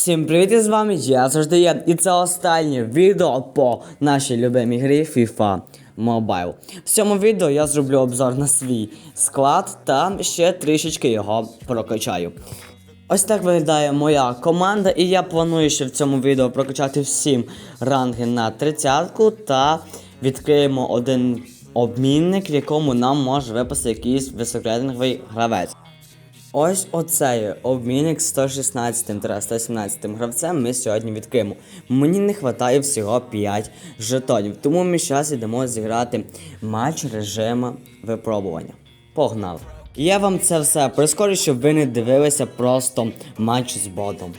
Всім привіт, і з вами я завжди є. І це останнє відео по нашій любимій грі FIFA Mobile. В цьому відео я зроблю обзор на свій склад та ще трішечки його прокачаю. Ось так виглядає моя команда, і я планую ще в цьому відео прокачати всім ранги на 30-ку та відкриємо один обмінник, в якому нам може випасти якийсь високорейтинговий гравець. Ось оцей обмінник 116-117 гравцем ми сьогодні відкриємо. Мені не вистачає всього 5 жетонів, тому ми зараз йдемо зіграти матч режиму випробування. Погнали! Я вам це все прискорю, щоб ви не дивилися просто матч з ботом.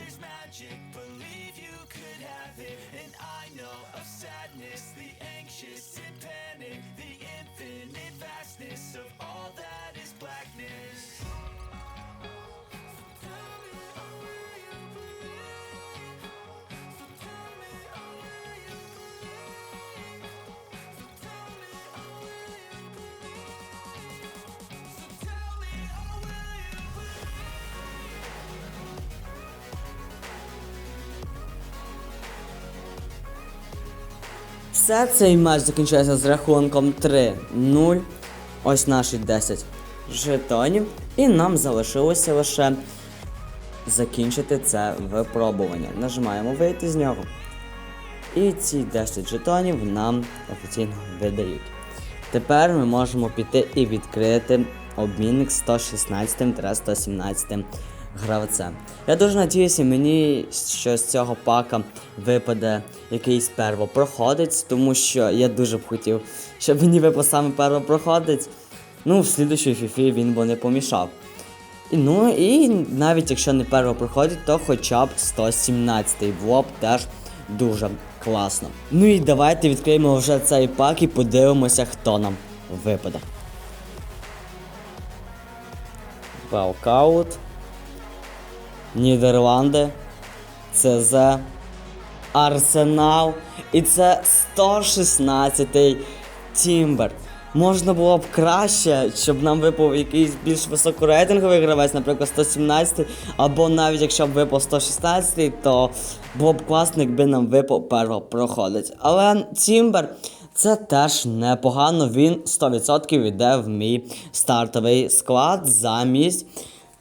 Все цей матч закінчується з рахунком 3-0. Ось наші 10 жетонів. І нам залишилося лише закінчити це випробування. Нажимаємо вийти з нього. І ці 10 жетонів нам офіційно видають. Тепер ми можемо піти і відкрити обмінник 116-117 гравцем. Я дуже надіюся, мені що з цього пака випаде якийсь первопроходець, тому що я дуже б хотів, щоб мені випав саме первопроходець. Ну, в слідущій фіфі він би не помішав. Ну і навіть якщо не перво проходить, то хоча б 117-й було теж дуже класно. Ну і давайте відкриємо вже цей пак і подивимося, хто нам випаде. Велкаут. Нідерланди. ЦЗ. Арсенал. І це 116-й Тімбер. Можна було б краще, щоб нам випав якийсь більш високорейтинговий гравець, наприклад, 117 або навіть якщо б випав 116 то було б класно, якби нам випав первопроходець. Але Тімбер це теж непогано. Він 100% йде в мій стартовий склад замість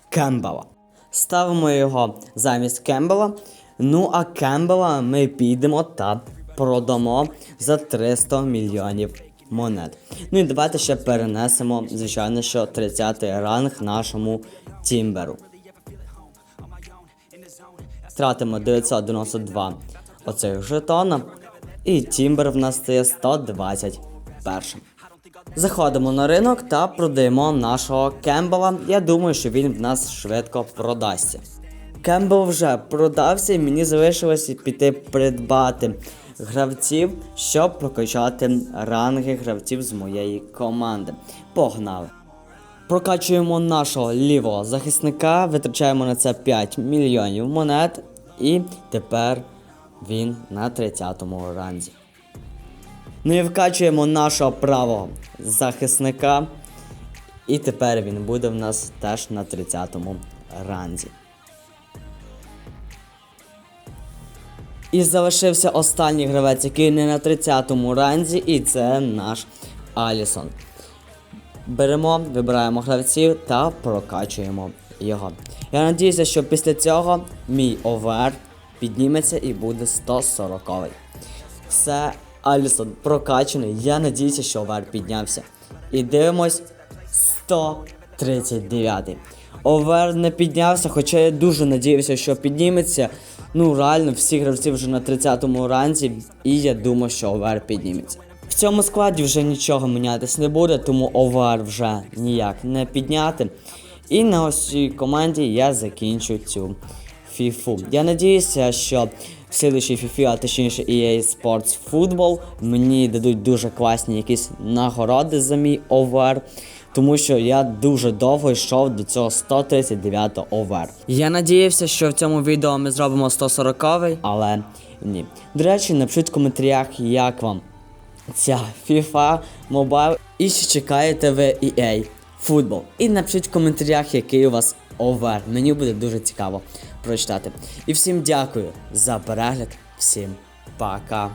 Кембела. Ставимо його замість Кембела. Ну а Кембела ми підемо та продамо за 300 мільйонів монет. Ну і давайте ще перенесемо, звичайно, що 30-й ранг нашому Тімберу. Тратимо 992 оцих жетона. І Тімбер в нас стає 121. Заходимо на ринок та продаємо нашого Кембела. Я думаю, що він в нас швидко продасться. Кембл вже продався і мені залишилося піти придбати гравців, щоб прокачати ранги гравців з моєї команди. Погнали! Прокачуємо нашого лівого захисника, витрачаємо на це 5 мільйонів монет, і тепер він на 30-му ранзі. Ну і вкачуємо нашого правого захисника. І тепер він буде в нас теж на 30-му ранзі. І залишився останній гравець, який не на 30-му ранзі, і це наш Алісон. Беремо, вибираємо гравців та прокачуємо його. Я надіюся, що після цього мій овер підніметься і буде 140-й. Все, Алісон прокачаний. Я надіюся, що овер піднявся. І дивимось 139. Овер не піднявся, хоча я дуже надіявся, що підніметься. Ну, реально, всі гравці вже на 30-му ранзі, і я думаю, що овер підніметься. В цьому складі вже нічого мінятись не буде, тому овер вже ніяк не підняти. І на ось цій команді я закінчу цю фіфу. Я надіюся, що в фіфі, а точніше EA Sports Football, мені дадуть дуже класні якісь нагороди за мій овер. Тому що я дуже довго йшов до цього 139 овер. Я надіявся, що в цьому відео ми зробимо 140-й, але ні. До речі, напишіть в коментарях, як вам ця FIFA Mobile і чи чекаєте ви EA футбол. І напишіть в коментарях, який у вас Over. Мені буде дуже цікаво прочитати. І всім дякую за перегляд. Всім пока.